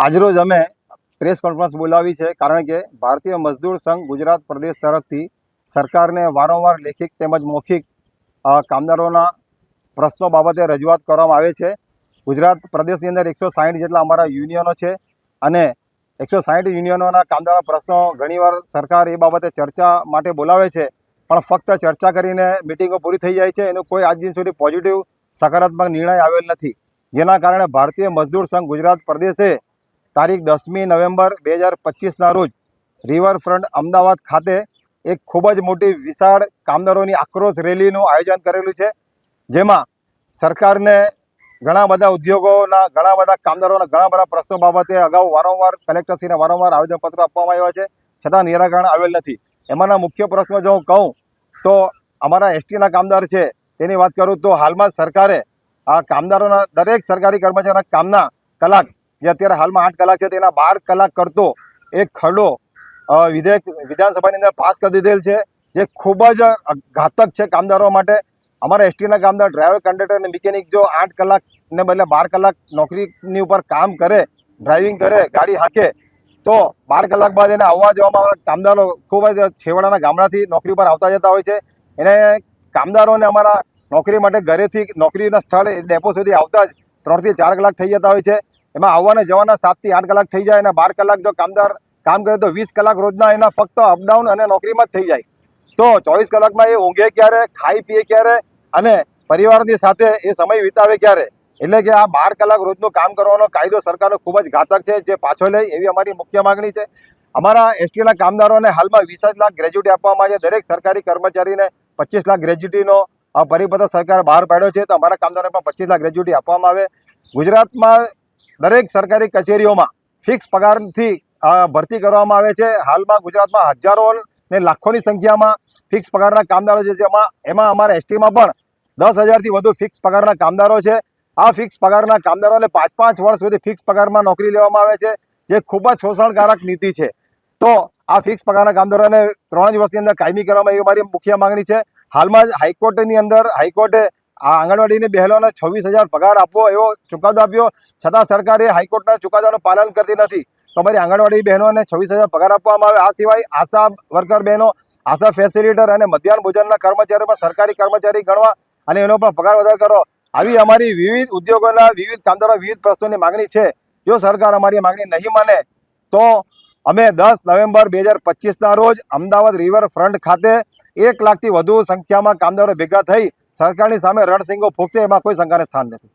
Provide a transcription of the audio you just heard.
આજરોજ અમે press conference બોલાવી છે કારણ કે ભારતીય મજદૂર સંઘ ગુજરાત પ્રદેશ તરફથી સરકારને વારંવાર લેખિત તેમજ મૌખિક કામદારોના પ્રશ્નો બાબતે રજૂઆત કરવામાં આવે છે. ગુજરાત પ્રદેશની અંદર એકસો સાહીઠ જેટલા અમારા યુનિયનો છે અને એકસો સાહીઠ યુનિયનોના કામદારોના પ્રશ્નો ઘણીવાર સરકાર એ બાબતે ચર્ચા માટે બોલાવે છે. પણ ફક્ત ચર્ચા કરીને મિટિંગો પૂરી થઈ જાય છે. એનો કોઈ આજ દિન સુધી પોઝિટિવ, સકારાત્મક નિર્ણય આવેલ નથી. જેના કારણે ભારતીય મજદૂર સંઘ ગુજરાત પ્રદેશે તારીખ દસમી નવેમ્બર બે હજાર પચીસના રોજ રિવરફ્રન્ટ અમદાવાદ ખાતે એક ખૂબ જ મોટી વિશાળ કામદારોની આક્રોશ રેલીનું આયોજન કરેલું છે. જેમાં સરકારને ઘણા બધા ઉદ્યોગોના, ઘણા બધા કામદારોના ઘણા બધા પ્રશ્નો બાબતે અગાઉ વારંવાર કલેક્ટરશ્રીને વારંવાર આવેદનપત્રો આપવામાં આવ્યા છે. છતાં નિરાકરણ આવેલ નથી. એમાંના મુખ્ય પ્રશ્નો જો હું કહું, તો અમારા એસટીના કામદાર છે. તેની વાત કરું તો હાલમાં સરકારે આ કામદારોના દરેક સરકારી કર્મચારીના કામના કલાક જે અત્યારે હાલમાં આઠ કલાક છે તેના બાર કલાક કરતો એક ખરડો વિધેયક વિધાનસભાની અંદર પાસ કરી દીધેલ છે, જે ખૂબ જ ઘાતક છે કામદારો માટે. અમારા એસટીના કામદાર, ડ્રાઈવર, કંડક્ટર અને મિકેનિક જો આઠ કલાકને બદલે બાર કલાક નોકરીની ઉપર કામ કરે, ડ્રાઇવિંગ કરે, ગાડી હાંકે, તો બાર કલાક બાદ એને આવવા જવામાં કામદારો ખૂબ જ છેવાડાના ગામડાથી નોકરી પર આવતા જતા હોય છે. એને કામદારોને અમારા નોકરી માટે ઘરેથી નોકરીના સ્થળે, ડેપો સુધી આવતા જ ત્રણથી ચાર કલાક થઈ જતા હોય છે. એમાં આવવાના જવાના સાતથી આઠ કલાક થઈ જાય અને બાર કલાક જો કામદાર કામ કરે તો વીસ કલાક રોજના એના ફક્ત અપડાઉન અને નોકરીમાં જ થઈ જાય. તો ચોવીસ કલાકમાં એ ઊંઘે ક્યારે, ખાઈ પીએ ક્યારે અને પરિવારની સાથે એ સમય વિતાવે ક્યારે? એટલે કે આ બાર કલાક રોજનું કામ કરવાનો કાયદો સરકારનો ખૂબ જ ઘાતક છે, જે પાછો લે એવી અમારી મુખ્ય માગણી છે. અમારા એસટીના કામદારોને હાલમાં વીસ લાખ ગ્રેજ્યુટી આપવામાં આવે દરેક સરકારી કર્મચારીને પચીસ લાખ ગ્રેજ્યુટીનો પરિપત્ર સરકાર બહાર પાડ્યો છે. તો અમારા કામદારોને પણ પચીસ લાખ ગ્રેજ્યુટી આપવામાં આવે. ગુજરાતમાં દરેક સરકારી કચેરીઓમાં ફિક્સ પગારથી ભરતી કરવામાં આવે છે. હાલમાં ગુજરાતમાં હજારો ને લાખોની સંખ્યામાં ફિક્સ પગારના કામદારો છે. જેમાં, એમાં અમારા એસટીમાં પણ દસ હજારથી વધુ ફિક્સ પગારના કામદારો છે. આ ફિક્સ પગારના કામદારોને પાંચ પાંચ વર્ષ સુધી ફિક્સ પગારમાં નોકરી લેવામાં આવે છે, જે ખૂબ જ શોષણકારક નીતિ છે. તો આ ફિક્સ પગારના કામદારોને ત્રણ જ વર્ષની અંદર કાયમી કરવામાં એવી મારી મુખ્ય માંગણી છે. હાલમાં જ હાઈકોર્ટની અંદર, હાઈકોર્ટે આ આંગણવાડીની બહેનોને છવ્વીસ હજાર પગાર આપવો એવો ચુકાદો આપ્યો. છતાં સરકારે હાઈકોર્ટના ચુકાદાનું પાલન કરતી નથી. તો અમારી આંગણવાડી બહેનોને છવ્વીસ હજાર પગાર આપવામાં આવે. આ સિવાય આશા વર્કર બહેનો, આશા ફેસિલિટર અને મધ્યાહન ભોજનના કર્મચારીઓ પણ સરકારી કર્મચારી ગણવા અને એનો પણ પગાર વધારો કરો. આવી અમારી વિવિધ ઉદ્યોગોના વિવિધ કામદારો વિવિધ પ્રશ્નોની માંગણી છે. જો સરકાર અમારી માંગણી નહીં માને, તો અમે દસ નવેમ્બર બે હજાર પચીસના રોજ અમદાવાદ રિવરફ્રન્ટ ખાતે એક લાખથી વધુ સંખ્યામાં કામદારો ભેગા થઈ સરકારની સામે રણસિંગો ફૂંકશે એમાં કોઈ શંકાને સ્થાન નથી.